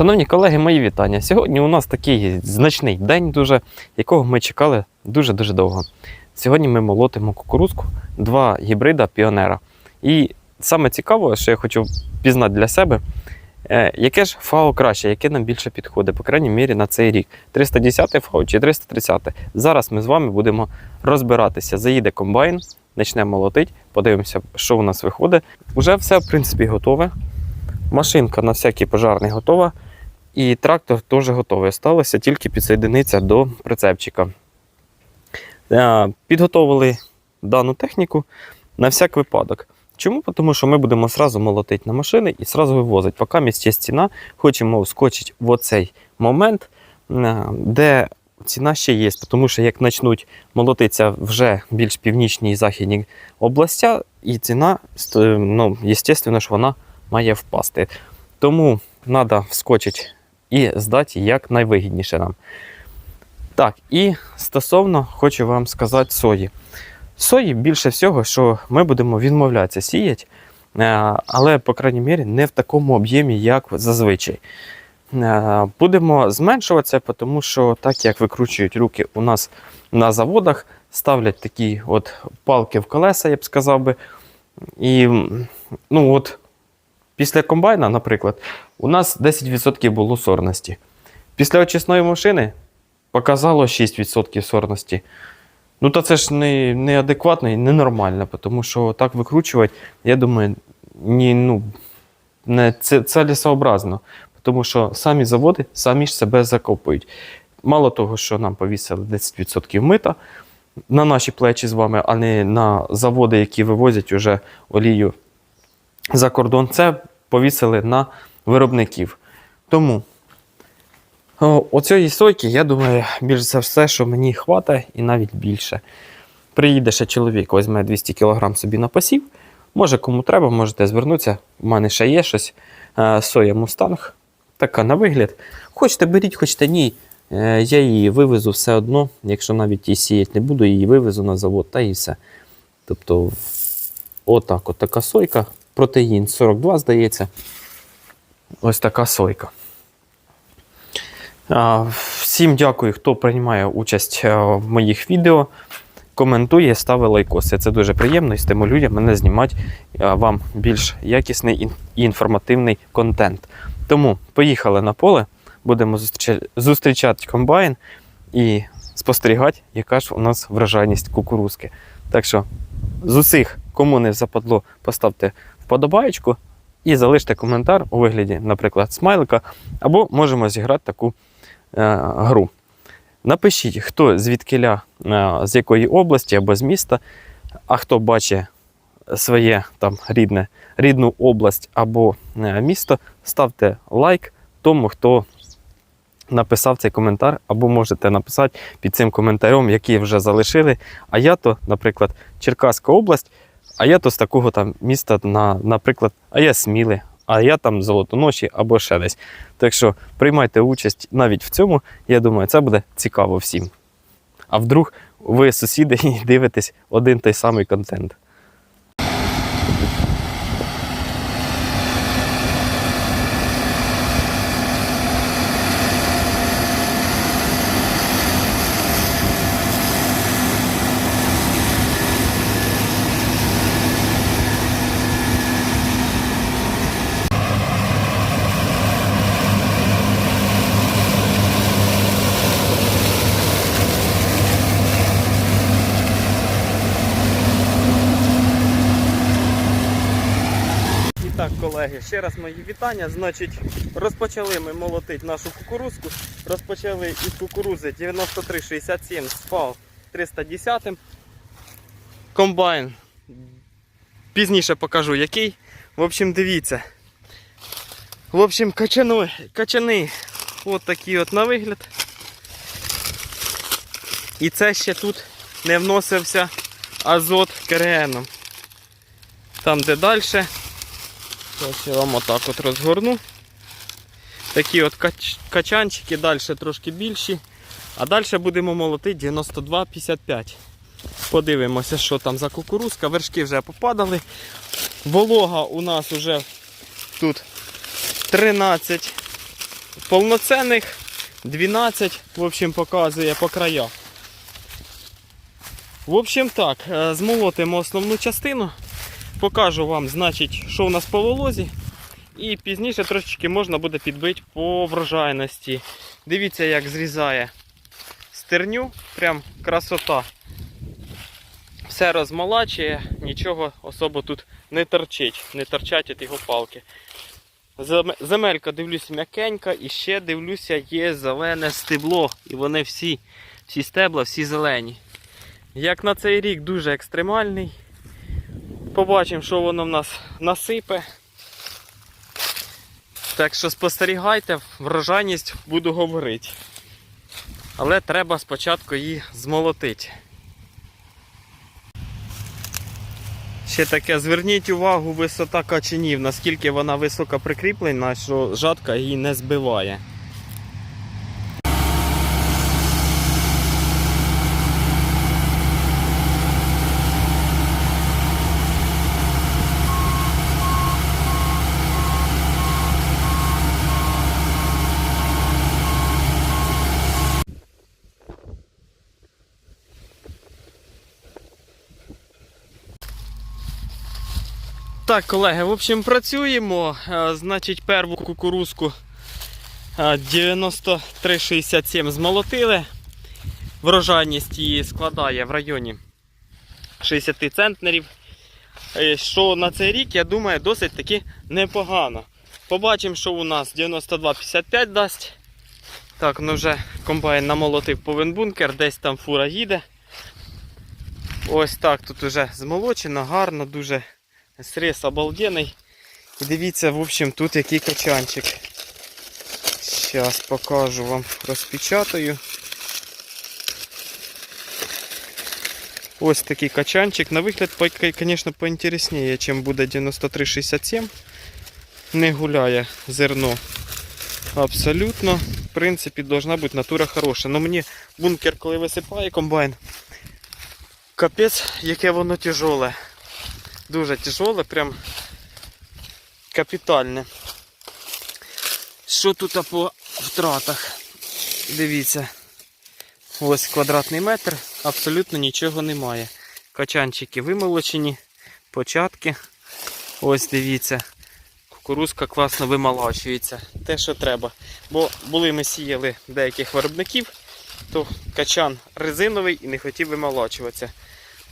Шановні колеги, мої вітання. Сьогодні у нас такий значний день, дуже, якого ми чекали дуже-дуже довго. Сьогодні ми молотимо кукурузку, два гібрида піонера. І саме цікаво, що я хочу пізнати для себе, е, яке ж ФАО краще, яке нам більше підходить, по крайній мірі на цей рік. 310 ФАО чи 330. Зараз ми з вами будемо розбиратися. Заїде комбайн, почнемо молотити, подивимося, що у нас виходить. Уже все, в принципі, готове. Машинка на всякий пожарний готова. І трактор теж готовий. Осталося тільки підсоєдинитися до прицепчика. Е, Підготовили дану техніку на всяк випадок. Чому? Тому що ми будемо одразу молотити на машини і одразу вивозити. Поки місць ціна, хочемо вскочити в оцей момент, е, де ціна ще є. Тому що як почнуть молотитися вже більш північні і західні областя, і ціна, ст- ну, звісно, що вона має впасти. Тому треба вскочити і здати як найвигідніше нам. Так, і стосовно хочу вам сказати сої. Сої більше всього, що ми будемо відмовлятися сіяти, е, але, по крайній мірі, не в такому об'ємі, як зазвичай. Е, Будемо зменшуватися, тому що так як викручують руки у нас на заводах, ставлять такі от палки в колеса, я б сказав би. І ну от, після комбайна, наприклад, у нас 10% було сорності. Після очисної машини показало 6% сорності. Ну, то це ж не, неадекватно і ненормально, тому що так викручувати, я думаю, ні, ну, не це, цілесообразно. Тому що самі заводи самі ж себе закопують. Мало того, що нам повісили 10% мита на наші плечі з вами, а не на заводи, які вивозять уже олію за кордон, це повісили на виробників. Тому оцієї сойки, я думаю, більш за все, що мені хватає і навіть більше. Приїде ще чоловік, візьме 200 кг собі на посів. Може, кому треба, можете звернутися. У мене ще є щось. Е, Соя Мустанг. Така на вигляд. Хочете беріть, хочете ні. Е, Я її вивезу все одно. Якщо навіть її сіяти не буду, її вивезу на завод та і все. Тобто, отак, от така сойка. Протеїн 42, здається. Ось така сойка. Всім дякую, хто приймає участь е, в моїх відео. Коментує, ставить лайкоси. Це дуже приємно і стимулює мене знімати е, вам більш якісний і інформативний контент. Тому поїхали на поле, будемо зустрічати комбайн і спостерігати, яка ж у нас вражайність кукурузки. Так що з усіх, кому не западло, поставте вподобаєчку і залиште коментар у вигляді, наприклад, смайлика, або можемо зіграти таку е, гру. Напишіть, хто звідкиля, е, з якої області або з міста, а хто бачить своє там рідне, рідну область або е, місто, ставте лайк тому, хто написав цей коментар, або можете написати під цим коментарем, який вже залишили. А я то, наприклад, Черкаська область, а я то з такого там міста, на, наприклад, а я Сміли, а я там Золотоноші або ще десь. Так що приймайте участь навіть в цьому. Я думаю, це буде цікаво всім. А вдруг ви сусіди і дивитесь один той самий контент. І так, колеги, ще раз мої вітання. Значить, розпочали ми молотити нашу кукурузку. Розпочали із кукурузи 9367 з FAO 310. Комбайн. Пізніше покажу який. В общем, дивіться. В общем, качани, качани от такі от на вигляд. І це ще тут не вносився азот КРНом. Там де далі. Ось я вам отак от розгорну. Такі от кач- качанчики, далі трошки більші. А далі будемо молотити 92-55. Подивимося, що там за кукурузка. Вершки вже попадали. Волога у нас вже тут 13 повноцінних 12, в общем, показує по краях. В общем так, е, змолотимо основну частину. Покажу вам, значить, що у нас по волозі. І пізніше трошечки можна буде підбити по врожайності. Дивіться, як зрізає стерню, прям красота. Все розмолачує, нічого особо тут не торчить, не торчать від його палки. Земелька, дивлюся, м'якенька, і ще дивлюся, є зелене стебло. І вони всі, всі стебла, всі зелені. Як на цей рік дуже екстремальний. Побачимо, що воно в нас насипе. Так що спостерігайте, врожайність буду говорити. Але треба спочатку її змолотити. Ще таке, зверніть увагу, висота качанів, наскільки вона високо прикріплена, що жатка її не збиває. Так, колеги, в общем, працюємо. Е, Значить, перву кукурузку е, 93,67 змолотили. Врожайність її складає в районі 60 центнерів. Е, Що на цей рік, я думаю, досить таки непогано. Побачимо, що у нас 92,55 дасть. Так, ну вже комбайн намолотив повен бункер, десь там фура їде. Ось так тут вже змолочено, гарно, дуже срез обалденний. І дивіться, в общем, тут який качанчик. Зараз покажу вам, розпечатаю. Ось такий качанчик. На вигляд, звісно, поінтересніше, чим буде 9367. Не гуляє зерно. Абсолютно. В принципі, должна бути натура хороша. Но мені бункер, коли висипає комбайн, капець, яке воно тяжоле. Дуже тяжеле, прям капітальне. Що тут по втратах? Дивіться. Ось квадратний метр, абсолютно нічого немає. Качанчики вимолочені, початки. Ось дивіться. Кукурузка класно вимолачується. Те, що треба. Бо були ми сіяли деяких виробників, то качан резиновий і не хотів вимолачуватися.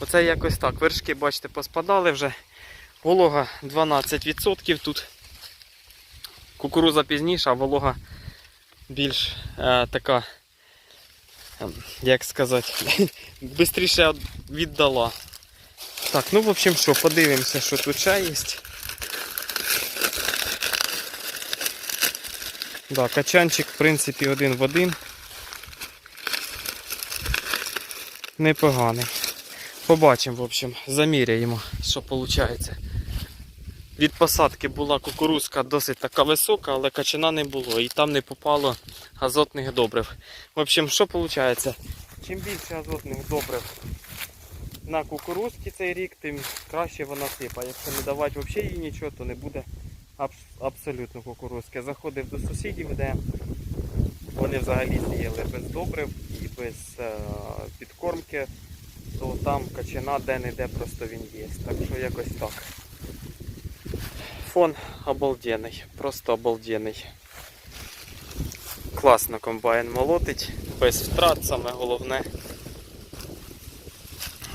Оце якось так. Вершки, бачите, поспадали вже. Волога 12% тут. Кукуруза пізніша, а волога більш е, така, е, як сказати, швидше віддала. Так, ну в общем що, подивимося, що тут ще є. Да, качанчик, в принципі, один в один. Непоганий. Побачимо, в общем, заміряємо, що виходить. Від посадки була кукурузка досить така висока, але качана не було і там не попало азотних добрив. В общем, що виходить? Чим більше азотних добрив на кукурузці цей рік, тим краще вона сипає. Якщо не давати взагалі їй нічого, то не буде абс- абсолютно кукурузки. Заходив до сусідів, де вони взагалі сіяли без добрив і без е, підкормки то там качана де-не-де просто він є. Так що якось так. Фон обалденний, просто обалденний. Класно комбайн молотить, без втрат, саме головне.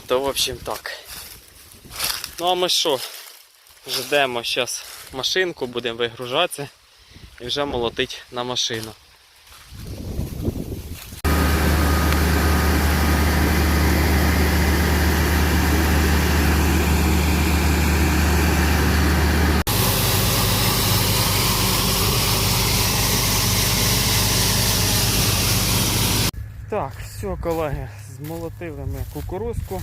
То в общем так. Ну а ми що? Ждемо зараз машинку, будемо вигружатися і вже молотить на машину. Так, все, колеги, змолотили ми кукурузку.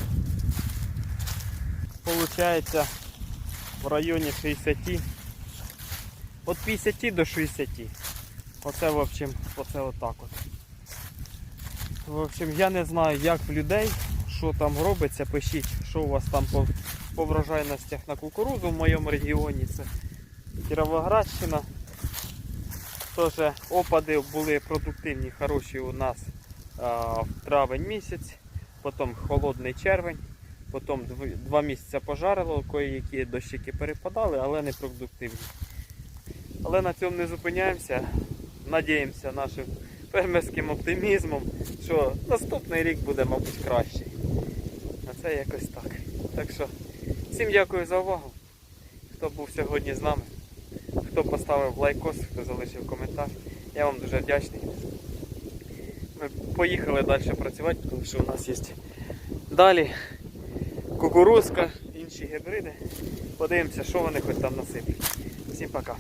Получається в районі 60. От 50 до 60. Оце в общем, оце отак от. В общем, я не знаю, як в людей, що там робиться, пишіть, що у вас там по, по врожайностях на кукурузу в моєму регіоні. Це Кіровоградщина. Теж опади були продуктивні, хороші у нас в травень місяць, потім холодний червень, потім два місяці пожарило, кої-які дощики перепадали, але не продуктивні. Але на цьому не зупиняємося. Надіємося нашим фермерським оптимізмом, що наступний рік буде, мабуть, кращий. А це якось так. Так що всім дякую за увагу. Хто був сьогодні з нами, хто поставив лайкос, хто залишив коментар. Я вам дуже вдячний. Ми поїхали далі працювати, тому що у нас є далі кукурузка, інші гібриди. Подивимося, що вони хоч там насиплять. Всім пока.